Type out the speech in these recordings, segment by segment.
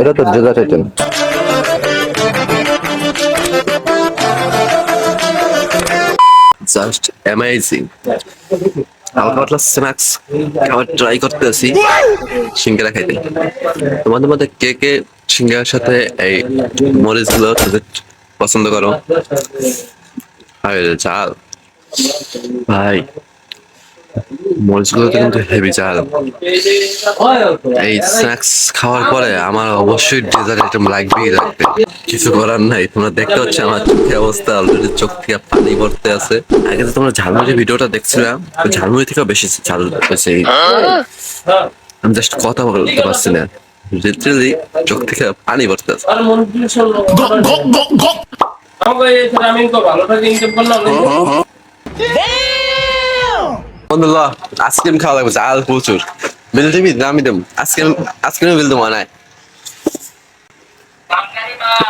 এটা তো জেজা Titan just amazing হালকা পাতলা স্ন্যাক্স খাবার ট্রাই সিঙ্গারা খাইতে। তোমাদের মধ্যে কে কে সিঙ্গারার সাথে এই মরিচগুলো খেতে পছন্দ করো? আর চাল। ভাই মরিচগুলো কিন্তু হেভি চাল। এই স্ন্যাক্স খাওয়ার পরে আমার অবশ্যই ডেজার্ট আইটেম লাগবেই লাগবে। কিছু করার নাই তোমরা দেখতে হচ্ছে আমার চোখের অবস্থা অলরেডি চোখ থেকে পানি পড়তে আছে। আগে তো তোমরা ঝালমুড়ি ভিডিওটা দেখছিলাম ঝালমুড়ি থেকেও বেশি ঝাল হয়েছে আমি জাস্ট কথা বলতে পারছি না। লিটারালি চোখ থেকে পানি পড়তে আছে। আমি তো ভালো থাকে ইনকাম করলাম। বন্ধুল্লাহ আইসক্রিম খাওয়া লাগবে জাল প্রচুর। বিল দিবি দামি দেব? আইসক্রিম আইসক্রিম বিল দেবো নাই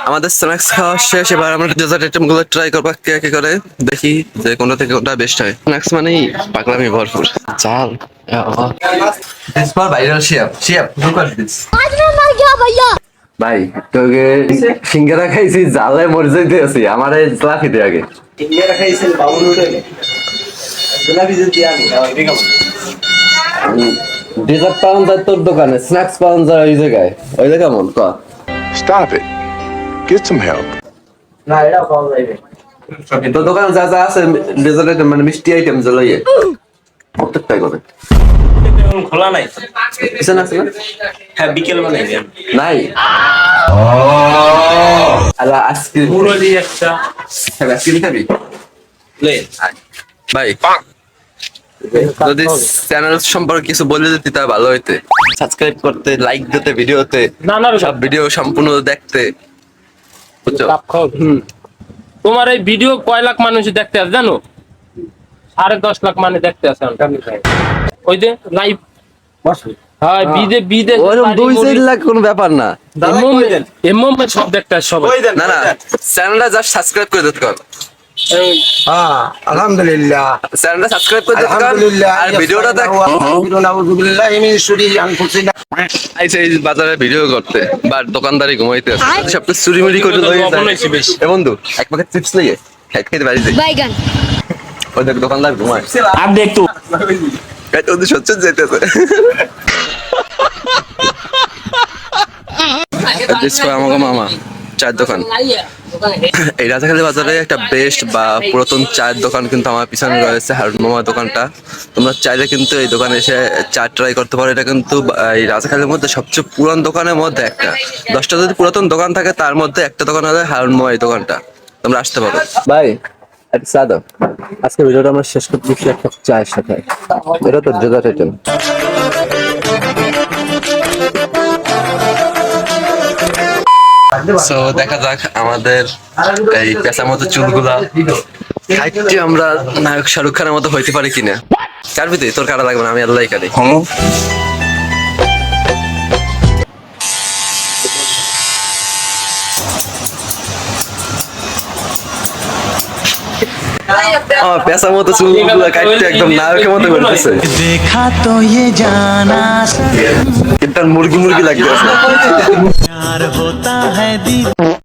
আমাদের স্ন্যাক্স খাওয়া শেষ এবার আমরা ডেজার্ট আইটেমগুলো ট্রাই করব কে কে করে দেখি যে কোনটা থেকে কোনটা বেস্ট হয়। স্ন্যাক্স মানেই পাগলামি ভরপুর। চাল দিস ফর ভাইরাল শিয়াপ শিয়াপ লুক এট দিস। ভাই তোকে সিঙ্গারা খাইছি জালে মরে যাইতে আছি আমার এই জলা খেতে আগে। গোলাপি যদি আমি ডেজার্ট পাওয়া যায় তোর দোকানে স্ন্যাক্স পাওয়া যায় ওই জায়গায়। ওই জায়গা কেমন? ক। Stop it. Get some help. না এটা পাওয়া যাবে তোর দোকানে যা যা আছে ডেজার্ট আইটেম মানে মিষ্টি আইটেম যেগুলো ইয়ে প্রত্যেকটাই করে। খোলা নাই? না? হ্যাঁ বিকেল মানে নাই? আলা আইসক্রিম পুরো দিয়ে একটা খাবি আইসক্রিম খাবি ভাই যদি চ্যানেল সম্পর্কে কিছু বলে দিতে তা ভালো হইতে। সাবস্ক্রাইব করতে লাইক দিতে ভিডিওতে না না সব ভিডিও সম্পূর্ণ দেখতে। বুঝছ? তোমার এই ভিডিও কয় লাখ মানুষ দেখতে আছে জানো? সাড়ে দশ লাখ মানুষ দেখতে আছে ওই যে লাইভ হ্যাঁ বিদে বিদে দুই চার লাখ কোনো ব্যাপার না। এমএম সব দেখতে আছে সবাই। না না চ্যানেলটা জাস্ট সাবস্ক্রাইব করে দিতে কর হ্যাঁ আলহামদুলিল্লাহ। চ্যানেলটা সাবস্ক্রাইব করে দিতে আলহামদুলিল্লাহ। আর ভিডিওটা দেখ নাউজুবিল্লাহ মিন শুরি আনফুসিনা আইছে এই বাজারে ভিডিও করতে বা দোকানদারি ঘুমাইতে আছে চুরি মুড়ি করে লই বন্ধু এক প্যাকেট চিপস লইয়ে খাইতে খাইতে বাড়ি বাইগান। ওই দেখ দোকানদার ঘুমায়। আর ডিসকো আমাকে মামা চার দোকান। এই রাজাখালী বাজারে একটা বেস্ট বা পুরাতন চায়ের দোকান কিন্তু আমার পিছনে রয়েছে, হারুন দোকানটা। তোমরা চাইলে কিন্তু এই দোকানে এসে চা ট্রাই করতে পারো। এটা কিন্তু এই রাজাখালীর মধ্যে সবচেয়ে পুরান দোকানের মধ্যে একটা। দশটা যদি পুরাতন দোকান থাকে, তার মধ্যে একটা দোকান হবে হারুন এই দোকানটা। তোমরা আসতে পারো। ভাই আজকে ভিডিওটা আমরা শেষ করতে একটা চায়ের সাথে। এটা তো ডেজার্ট আইটেম সো দেখা যাক আমাদের এই পেঁচা মতো চুলগুলা খাইতে আমরা নায়ক শাহরুখ খানের মতো হইতে পারি কিনা। কার ভিতরে? তোর কাটা লাগবে না? আমি আল্লাহ কারি আমার পেশার মতো চুলগুলা কাটতে একদম নায়কের মতো করে দিছে देखा तो ये जाना কিন্তু আর মুরগি মুরগি লাগবে प्यार होता है दी